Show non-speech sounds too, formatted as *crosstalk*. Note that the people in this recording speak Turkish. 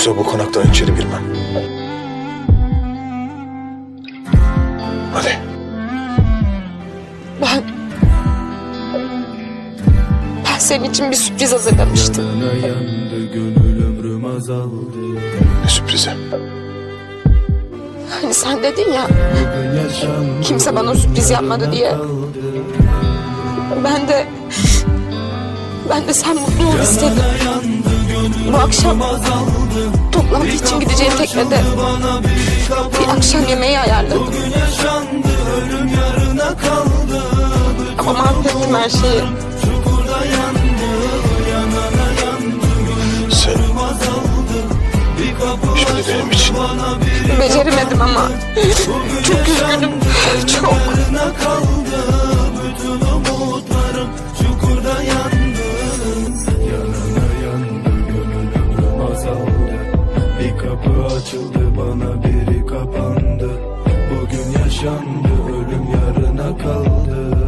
Yoksa bu konaktan içeri girmem. Hadi. Ben... Ben senin için bir sürpriz hazırlamıştım. Ne sürprizi. Hani sen dedin ya Kimse bana sürpriz yapmadı diye. ben de... Ben de sen mutlu ol istedim. Bu akşam toplantı için gideceğim teknede bir akşam yemeği ayarladım. Ama mahvettim her şeyi. Sen... Şimdi benim için Beceremedim ama. *laughs* Çok üzgünüm. Çok. Kapı açıldı bana biri kapandı. Bugün yaşandı ölüm yarına kaldı.